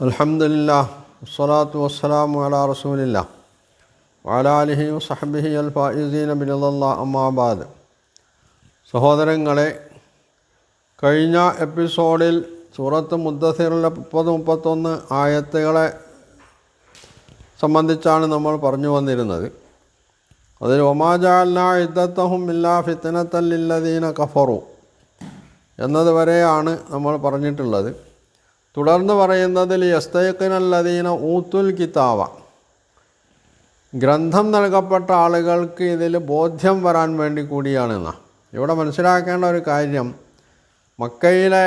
അൽഹംദുലില്ലാ വസ്സലാത്തു വസ്സലാമു അലാ റസൂലില്ല വാലാലിഹി വസഹബിഹി അൽ ഫായിസീന ബിനല്ലാ അമ്മാബാദ് സഹോദരങ്ങളെ കഴിഞ്ഞ എപ്പിസോഡിൽ സൂറത്ത് മുദ്ദസിറിലെ മുപ്പത് മുപ്പത്തൊന്ന് ആയത്തുകളെ സംബന്ധിച്ചാണ് നമ്മൾ പറഞ്ഞു വന്നിരുന്നത്. അതിൽ ഒമാജാല ഇദ്ദത്തഹും ഇല്ലാ ഫിത്തനത്തല്ലില്ലദീന കഫറു എന്നതുവരെയാണ് നമ്മൾ പറഞ്ഞിട്ടുള്ളത്. തുടർന്ന് പറയുന്നതിൽ യസ്തയക്കിനല്ലദീന ഊത്തുൽ കിതാവ. ഗ്രന്ഥം നൽകപ്പെട്ട ആളുകൾക്ക് ഇതിൽ ബോധ്യം വരാൻ വേണ്ടി കൂടിയാണെന്ന്. ഇവിടെ മനസ്സിലാക്കേണ്ട ഒരു കാര്യം മക്കയിലെ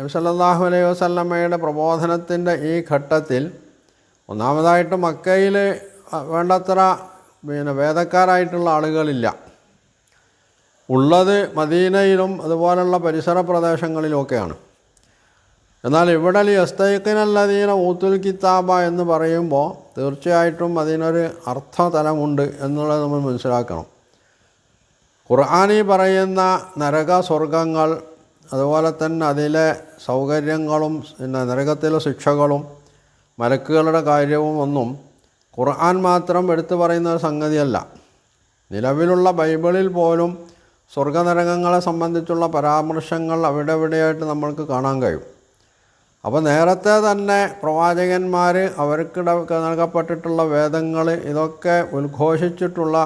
നബിസല്ലാഹു അലൈഹി വസല്ലമ്മയുടെ പ്രബോധനത്തിന്റെ ഈ ഘട്ടത്തിൽ ഒന്നാമതായിട്ട് മക്കയിൽ വേണ്ടത്ര പിന്നെ വേദക്കാരായിട്ടുള്ള ആളുകളില്ല. ഉള്ളത് മദീനയിലും അതുപോലുള്ള പരിസര പ്രദേശങ്ങളിലുമൊക്കെയാണ് എന്നാൽ ഇവിടെ യസ്തൈക്കിനല്ലതീന ഊത്തുൽ കിതാബ എന്ന് പറയുമ്പോൾ തീർച്ചയായിട്ടും അതിനൊരു അർത്ഥതലമുണ്ട് എന്നുള്ളത് നമ്മൾ മനസ്സിലാക്കണം. ഖുർആാനി പറയുന്ന നരക സ്വർഗങ്ങൾ അതുപോലെ തന്നെ അതിലെ സൗകര്യങ്ങളും പിന്നെ നരകത്തിലെ ശിക്ഷകളും മലക്കുകളുടെ കാര്യവും ഒന്നും ഖുർആൻ മാത്രം എടുത്തു പറയുന്ന ഒരു സംഗതിയല്ല. നിലവിലുള്ള ബൈബിളിൽ പോലും സ്വർഗനരകങ്ങളെ സംബന്ധിച്ചുള്ള പരാമർശങ്ങൾ അവിടെ ഇവിടെയായിട്ട് നമ്മൾക്ക് കാണാൻ കഴിയും. അപ്പോൾ നേരത്തെ തന്നെ പ്രവാചകന്മാർ അവർക്ക് നൽകപ്പെട്ടിട്ടുള്ള വേദങ്ങൾ ഇതൊക്കെ ഉദ്ഘോഷിച്ചിട്ടുള്ള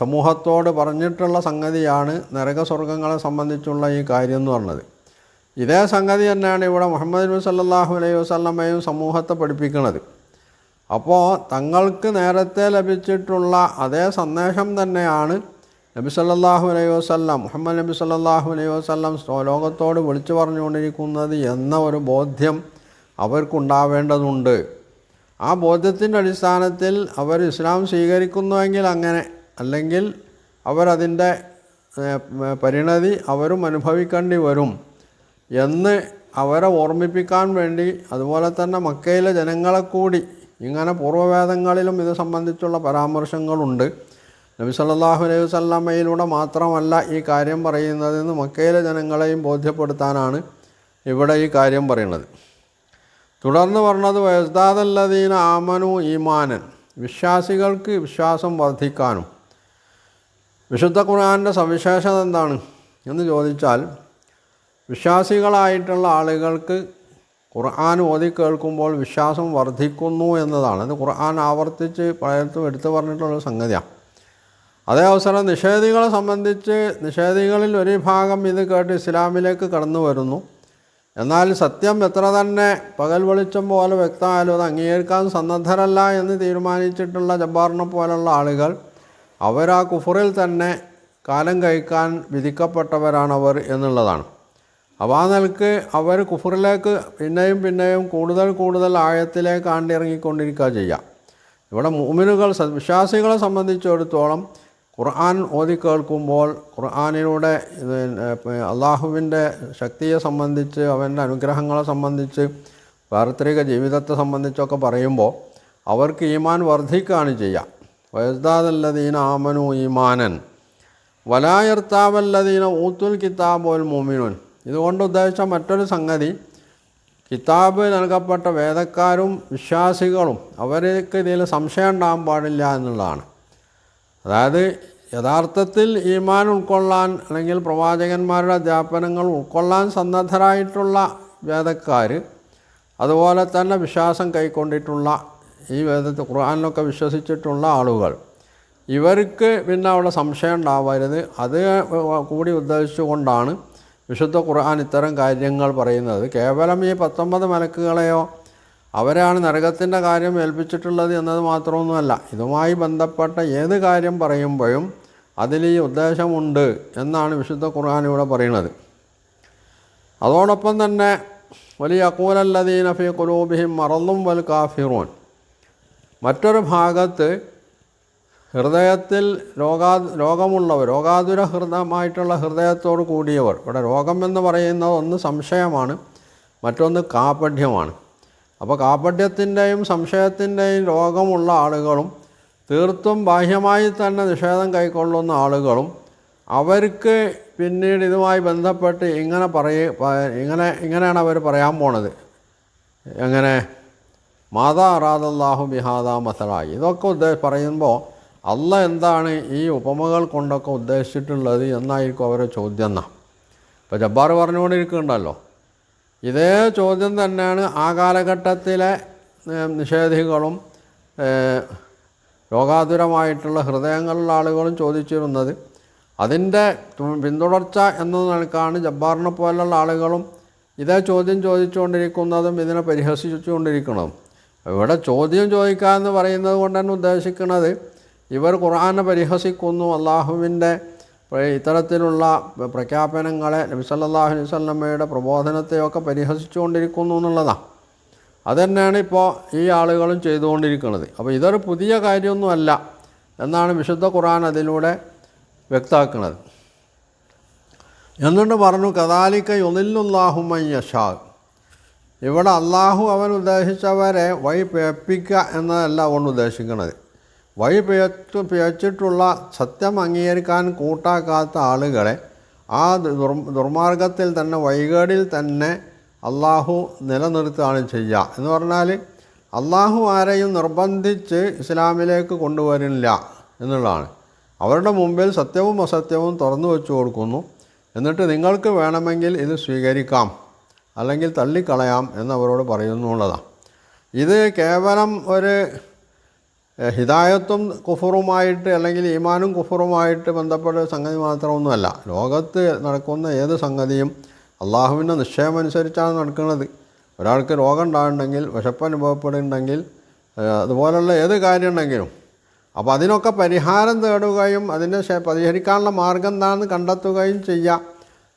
സമൂഹത്തോട് പറഞ്ഞിട്ടുള്ള സംഗതിയാണ് നരകസ്വർഗങ്ങളെ സംബന്ധിച്ചുള്ള ഈ കാര്യം എന്ന് പറഞ്ഞത്. ഇതേ സംഗതി തന്നെയാണ് ഇവിടെ മുഹമ്മദ് നബി സല്ലാഹു അലൈഹി വസ്ലമയും സമൂഹത്തെ പഠിപ്പിക്കുന്നത് അപ്പോൾ തങ്ങൾക്ക് നേരത്തെ ലഭിച്ചിട്ടുള്ള അതേ സന്ദേശം തന്നെയാണ് നബി സല്ലാഹു അലൈഹി വസ്ല്ലാം മുഹമ്മദ് നബി സല്ലാഹു അലൈഹി വസ്ല്ലാം ലോകത്തോട് വിളിച്ചു പറഞ്ഞുകൊണ്ടിരിക്കുന്നത് എന്ന ഒരു ബോധ്യം അവർക്കുണ്ടാവേണ്ടതുണ്ട്. ആ ബോധ്യത്തിന്റെ അടിസ്ഥാനത്തിൽ അവർ ഇസ്ലാം സ്വീകരിക്കുന്നുവെങ്കിൽ അങ്ങനെ അല്ലെങ്കിൽ അവരതിന്റെ പരിണതി അവരും അനുഭവിക്കേണ്ടി വരും എന്ന് അവരെ ഓർമ്മിപ്പിക്കാൻ വേണ്ടി അതുപോലെ തന്നെ മക്കയിലെ ജനങ്ങളെ കൂടി ഇങ്ങനെ പൂർവവേദങ്ങളിലും ഇത് സംബന്ധിച്ചുള്ള പരാമർശങ്ങളുണ്ട്. നബി സല്ലാഹു അലൈഹി വല്ലമ്മയിലൂടെ മാത്രമല്ല ഈ കാര്യം പറയുന്നതെന്ന് മക്കയിലെ ജനങ്ങളെയും ബോധ്യപ്പെടുത്താനാണ് ഇവിടെ ഈ കാര്യം പറയുന്നത്. തുടർന്ന് പറഞ്ഞത് വയസ്താദല്ലതീന ആമനു ഈമാനൻ. വിശ്വാസികൾക്ക് വിശ്വാസം വർദ്ധിക്കാനും. വിശുദ്ധ ഖുർആാന്റെ സവിശേഷത എന്താണ് എന്ന് ചോദിച്ചാൽ വിശ്വാസികളായിട്ടുള്ള ആളുകൾക്ക് ഖുർആൻ ഓതി കേൾക്കുമ്പോൾ വിശ്വാസം വർദ്ധിക്കുന്നു എന്നതാണ്. അത് ഖുർആൻ ആവർത്തിച്ച് പലയിടത്തും എടുത്തു പറഞ്ഞിട്ടുള്ള സംഗതിയാണ്. അതേ അവസരം നിഷേധികളെ സംബന്ധിച്ച് നിഷേധികളിൽ ഒരു ഭാഗം ഇത് കേട്ട് ഇസ്ലാമിലേക്ക് കടന്നു വരുന്നു. എന്നാൽ സത്യം എത്ര തന്നെ പകൽ വെളിച്ചം പോലെ വ്യക്തമായാലും അത് അംഗീകരിക്കാൻ സന്നദ്ധരല്ല എന്ന് തീരുമാനിച്ചിട്ടുള്ള ജബ്ബാറിനെ പോലുള്ള ആളുകൾ അവർ ആ കുഫറിൽ തന്നെ കാലം കഴിക്കാൻ വിധിക്കപ്പെട്ടവരാണവർ എന്നുള്ളതാണ്. അപ്പോൾ ആ നിലയ്ക്ക് അവർ കുഫറിലേക്ക് പിന്നെയും പിന്നെയും കൂടുതൽ കൂടുതൽ ആഴത്തിലേക്ക് ആണ്ടിറങ്ങിക്കൊണ്ടിരിക്കുക ചെയ്യുക ഇവിടെ മൂമിനുകൾ വിശ്വാസികളെ സംബന്ധിച്ചിടത്തോളം ഖുർആൻ ഓതി കേൾക്കുമ്പോൾ ഖുർആാനിലൂടെ അള്ളാഹുവിന്റെ ശക്തിയെ സംബന്ധിച്ച് അവന്റെ അനുഗ്രഹങ്ങളെ സംബന്ധിച്ച് പാർത്രിക ജീവിതത്തെ സംബന്ധിച്ചൊക്കെ പറയുമ്പോൾ അവർക്ക് ഈമാൻ വർദ്ധിക്കുകയാണ് ചെയ്യുക. വയസ്ദാദല്ലദീന ആമനു ഈമാനൻ. വലായർത്താവല്ലദീന ഊത്തുൽ കിതാബോൽ മോമിനുൻ ഇതുകൊണ്ട് ഉദ്ദേശിച്ച മറ്റൊരു സംഗതി കിതാബ് നൽകപ്പെട്ട വേദക്കാരും വിശ്വാസികളും അവർക്ക് ഇതിൽ സംശയം ഉണ്ടാകാൻ പാടില്ല എന്നുള്ളതാണ്. അതായത് യഥാർത്ഥത്തിൽ ഈമാൻ ഉൾക്കൊള്ളാൻ അല്ലെങ്കിൽ പ്രവാചകന്മാരുടെ അധ്യാപനങ്ങൾ ഉൾക്കൊള്ളാൻ സന്നദ്ധരായിട്ടുള്ള വേദക്കാർ അതുപോലെ തന്നെ വിശ്വാസം കൈക്കൊണ്ടിട്ടുള്ള ഈ വേദത്തിൽ ഖുർആാനിലൊക്കെ വിശ്വസിച്ചിട്ടുള്ള ആളുകൾ. ഇവർക്ക് പിന്നെ അവിടെ സംശയം ഉണ്ടാവരുത്. അത് കൂടി ഉദ്ദേശിച്ചുകൊണ്ടാണ് വിശുദ്ധ ഖുർആൻ ഇത്തരം കാര്യങ്ങൾ പറയുന്നത്. കേവലം ഈ പത്തൊമ്പത് മലക്കുകളെയോ അവരാണ് നരകത്തിന്റെ കാര്യം ഏൽപ്പിച്ചിട്ടുള്ളത് എന്നത് മാത്രമൊന്നുമല്ല. ഇതുമായി ബന്ധപ്പെട്ട ഏത് കാര്യം പറയുമ്പോഴും അതിൽ ഈ ഉദ്ദേശമുണ്ട് എന്നാണ് വിശുദ്ധ ഖുർആൻ ഇവിടെ പറയുന്നത്. അതോടൊപ്പം തന്നെ വലിയ അക്കൂലല്ലദീന ഫി കുലൂബിഹിം മറന്നും വൽ കാഫിറൂൻ. മറ്റൊരു ഭാഗത്ത് ഹൃദയത്തിൽ രോഗാ രോഗമുള്ളവർ രോഗാതുര ഹൃദയമായിട്ടുള്ള ഹൃദയത്തോട് കൂടിയവർ ഇവിടെ രോഗം എന്ന് പറയുന്നത് ഒന്ന് സംശയമാണ് മറ്റൊന്ന് കാപഢ്യമാണ് അപ്പോൾ കാപട്യത്തിന്റെയും സംശയത്തിന്റെയും രോഗമുള്ള ആളുകളും തീർത്തും ബാഹ്യമായി തന്നെ നിഷേധം കൈക്കൊള്ളുന്ന ആളുകളും അവർക്ക് പിന്നീട് ഇതുമായി ബന്ധപ്പെട്ട് ഇങ്ങനെ പറയ ഇങ്ങനെ ഇങ്ങനെയാണ് അവർ പറയാൻ പോണത്. എങ്ങനെ? മാതാ അറാദല്ലാഹു ബിഹാദ മസലായി. ഇതൊക്കെ ഉദ്ദേ പറയുമ്പോൾ അല്ല എന്താണ് ഈ ഉപമകൾ കൊണ്ടൊക്കെ ഉദ്ദേശിച്ചിട്ടുള്ളത് എന്നായിരിക്കും അവരുടെ ചോദ്യം എന്നാ. ഇപ്പോൾ ജബ്ബാർ പറഞ്ഞുകൊണ്ടിരിക്കുന്നുണ്ടല്ലോ. ഇതേ ചോദ്യം തന്നെയാണ് ആ കാലഘട്ടത്തിലെ നിഷേധികളും രോഗാതുരമായിട്ടുള്ള ഹൃദയങ്ങളിലുള്ള ആളുകളും ചോദിച്ചിരുന്നത്. അതിന്റെ പിന്തുടർച്ച എന്ന നിലക്കാണ് ജബ്ബാറിനെ പോലുള്ള ആളുകളും ഇതേ ചോദ്യം ചോദിച്ചുകൊണ്ടിരിക്കുന്നതും ഇതിനെ പരിഹസിച്ചുകൊണ്ടിരിക്കുന്നതും. ഇവിടെ ചോദ്യം ചോദിക്കുക എന്ന് പറയുന്നത് കൊണ്ട് തന്നെ ഉദ്ദേശിക്കുന്നത് ഇവർ ഖുർആനെ പരിഹസിക്കുന്നു അള്ളാഹുവിന്റെ ഇത്തരത്തിലുള്ള പ്രഖ്യാപനങ്ങളെ നബി സല്ലല്ലാഹു അലൈഹി വസല്ലമയുടെ പ്രബോധനത്തെയൊക്കെ പരിഹസിച്ചുകൊണ്ടിരിക്കുന്നു എന്നുള്ളതാണ് അതുതന്നെയാണ് ഇപ്പോൾ ഈ ആളുകളും ചെയ്തുകൊണ്ടിരിക്കുന്നത്. അപ്പോൾ ഇതൊരു പുതിയ കാര്യമൊന്നുമല്ല എന്നാണ് വിശുദ്ധ ഖുർആൻ അതിലൂടെ വ്യക്തമാക്കുന്നത്. എന്നിട്ട് പറഞ്ഞു കദാലിക്ക യൊന്നില്ലാഹുമയ്യഷാ ഇവിടെ അള്ളാഹു അവൻ ഉദ്ദേശിച്ചവരെ വഴി പേപ്പിക്കുക എന്നതല്ല അവൻ ഉദ്ദേശിക്കുന്നത്. വഴി പിഴച്ചു പിഴച്ചിട്ടുള്ള സത്യം അംഗീകരിക്കാൻ കൂട്ടാക്കാത്ത ആളുകളെ ആ ദുർ ദുർമാർഗത്തിൽ തന്നെ വൈകേടിൽ തന്നെ അള്ളാഹു നിലനിർത്തുകയാണ് ചെയ്യുക. എന്ന് പറഞ്ഞാൽ അള്ളാഹു ആരെയും നിർബന്ധിച്ച് ഇസ്ലാമിലേക്ക് കൊണ്ടുവരില്ല എന്നുള്ളതാണ്. അവരുടെ മുമ്പിൽ സത്യവും അസത്യവും തുറന്നു വെച്ചു കൊടുക്കുന്നു. എന്നിട്ട് നിങ്ങൾക്ക് വേണമെങ്കിൽ ഇത് സ്വീകരിക്കാം അല്ലെങ്കിൽ തള്ളിക്കളയാം എന്നവരോട് പറയുന്നുള്ളതാണ്. ഇത് കേവലം ഒരു ഹിദായത്തും കുഫറുമായിട്ട് അല്ലെങ്കിൽ ഈമാനും കുഫറുമായിട്ട് ബന്ധപ്പെട്ട സംഗതി മാത്രമൊന്നുമല്ല. ലോകത്ത് നടക്കുന്ന ഏത് സംഗതിയും അള്ളാഹുവിന്റെ നിശ്ചയമനുസരിച്ചാണ് നടക്കുന്നത്. ഒരാൾക്ക് രോഗം ഉണ്ടാകുന്നുണ്ടെങ്കിൽ വിശപ്പ് അനുഭവപ്പെടുന്നുണ്ടെങ്കിൽ അതുപോലുള്ള ഏത് കാര്യം ഉണ്ടെങ്കിലും. അപ്പോൾ അതിനൊക്കെ പരിഹാരം തേടുകയും അതിനെ പരിഹരിക്കാനുള്ള മാർഗം എന്താണെന്ന് കണ്ടെത്തുകയും ചെയ്യാം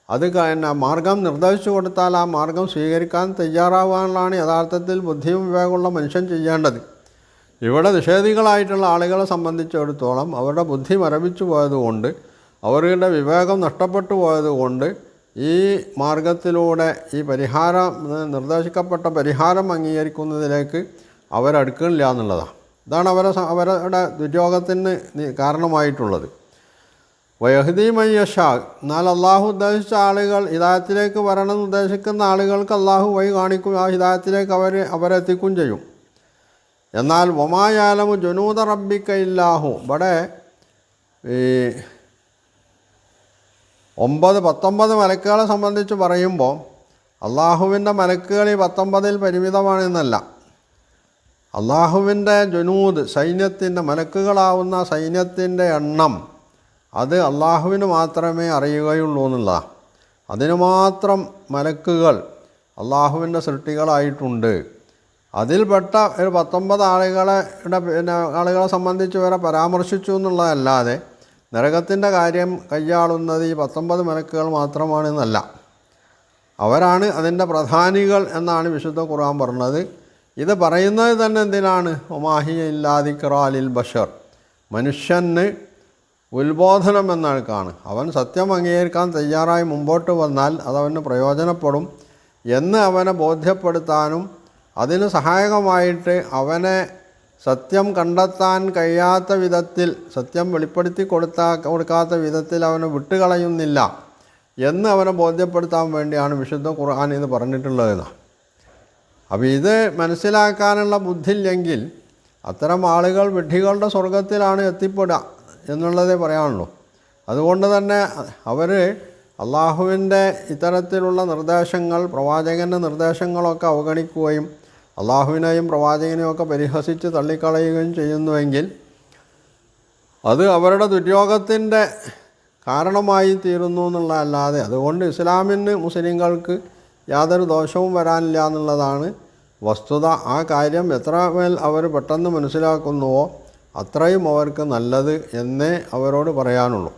അത് എന്നെ മാർഗം നിർദ്ദേശിച്ചു കൊടുത്താൽ ആ മാർഗം സ്വീകരിക്കാൻ തയ്യാറാവാനുള്ളതാണ് യഥാർത്ഥത്തിൽ ബുദ്ധിയും വിവേകമുള്ള മനുഷ്യൻ ചെയ്യേണ്ടത്. ഇവിടെ നിഷേധികളായിട്ടുള്ള ആളുകളെ സംബന്ധിച്ചിടത്തോളം അവരുടെ ബുദ്ധി മരവിച്ചു പോയതുകൊണ്ട് അവരുടെ വിവേകം നഷ്ടപ്പെട്ടു പോയതുകൊണ്ട് ഈ മാർഗത്തിലൂടെ ഈ പരിഹാരം നിർദ്ദേശിക്കപ്പെട്ട പരിഹാരം അംഗീകരിക്കുന്നതിലേക്ക് അവരടുക്കണില്ല എന്നുള്ളതാണ്. ഇതാണ് അവരെ അവരുടെ ദുര്യോഗത്തിന് കാരണമായിട്ടുള്ളത്. വയഹദി മയ്യഷാ എന്നാൽ അള്ളാഹു ഉദ്ദേശിച്ച ആളുകൾ ഹിദായത്തിലേക്ക് വരണമെന്ന് ഉദ്ദേശിക്കുന്ന ആളുകൾക്ക് അള്ളാഹു വഴി കാണിക്കും ആ ഹിദായത്തിലേക്ക് അവർ അവരെത്തിക്കും ചെയ്യും. എന്നാൽ ഒമായാലമു ജനൂത റബ്ബിക്ക ഇല്ലാഹു. ഇവിടെ ഈ ഒമ്പത് പത്തൊമ്പത് മലക്കുകളെ സംബന്ധിച്ച് പറയുമ്പോൾ അള്ളാഹുവിന്റെ മലക്കുകൾ ഈ പത്തൊമ്പതിൽ പരിമിതമാണെന്നല്ല. അള്ളാഹുവിന്റെ ജനൂദ് സൈന്യത്തിന്റെ മലക്കുകളാവുന്ന സൈന്യത്തിന്റെ എണ്ണം അത് അള്ളാഹുവിന് മാത്രമേ അറിയുകയുള്ളൂ എന്നുള്ളതാണ് അതിന് മാത്രം മലക്കുകൾ അള്ളാഹുവിന്റെ സൃഷ്ടികളായിട്ടുണ്ട്. അതിൽപ്പെട്ട ഒരു പത്തൊമ്പത് ആളുകളെ പിന്നെ ആളുകളെ സംബന്ധിച്ച് വരെ പരാമർശിച്ചു എന്നുള്ളതല്ലാതെ നരകത്തിന്റെ കാര്യം കൈയാളുന്നത് ഈ പത്തൊമ്പത് മലക്കുകൾ മാത്രമാണെന്നല്ല. അവരാണ് അതിന്റെ പ്രധാനികൾ എന്നാണ് വിശുദ്ധ ഖുർആൻ പറഞ്ഞത്. ഇത് പറയുന്നത് തന്നെ എന്തിനാണ്? ഒമാഹിയ ഇല്ലാതിക്റാലിൽ ബഷർ. മനുഷ്യന് ഉത്ബോധനം എന്നാൾക്കാണ് അവൻ സത്യം അംഗീകരിക്കാൻ തയ്യാറായി മുമ്പോട്ട് വന്നാൽ അതവന് പ്രയോജനപ്പെടും എന്ന് അവനെ ബോധ്യപ്പെടുത്താനും അതിന് സഹായകമായിട്ട് അവനെ സത്യം കണ്ടെത്താൻ കഴിയാത്ത വിധത്തിൽ സത്യം വെളിപ്പെടുത്തി കൊടുത്താ കൊടുക്കാത്ത വിധത്തിൽ അവനെ വിട്ടുകളയുന്നില്ല എന്ന് അവനെ ബോധ്യപ്പെടുത്താൻ വേണ്ടിയാണ് വിശുദ്ധ ഖുർആൻ ഇത് പറഞ്ഞിട്ടുള്ളത് അപ്പോൾ ഇത് മനസ്സിലാക്കാനുള്ള ബുദ്ധിയില്ലെങ്കിൽ അത്തരം ആളുകൾ വിഡ്ഢികളുടെ സ്വർഗത്തിലാണ് എത്തിപ്പെടുക എന്നുള്ളതേ പറയാനുള്ളൂ. അതുകൊണ്ട് തന്നെ അവർ അള്ളാഹുവിന്റെ ഇത്തരത്തിലുള്ള നിർദ്ദേശങ്ങൾ പ്രവാചകന്റെ നിർദ്ദേശങ്ങളൊക്കെ അവഗണിക്കുകയും അള്ളാഹുവിനെയും പ്രവാചകനെയും ഒക്കെ പരിഹസിച്ച് തള്ളിക്കളയുകയും ചെയ്യുന്നുവെങ്കിൽ അത് അവരുടെ ദുര്യോഗത്തിന്റെ കാരണമായി തീരുന്നു എന്നുള്ള അല്ലാതെ അതുകൊണ്ട് ഇസ്ലാമിന് മുസ്ലിങ്ങൾക്ക് യാതൊരു ദോഷവും വരാനില്ല എന്നുള്ളതാണ് വസ്തുത. ആ കാര്യം എത്ര മേൽ അവർ പെട്ടെന്ന് മനസ്സിലാക്കുന്നുവോ അത്രയും അവർക്ക് നല്ലത് എന്നേ അവരോട് പറയാനുള്ളൂ.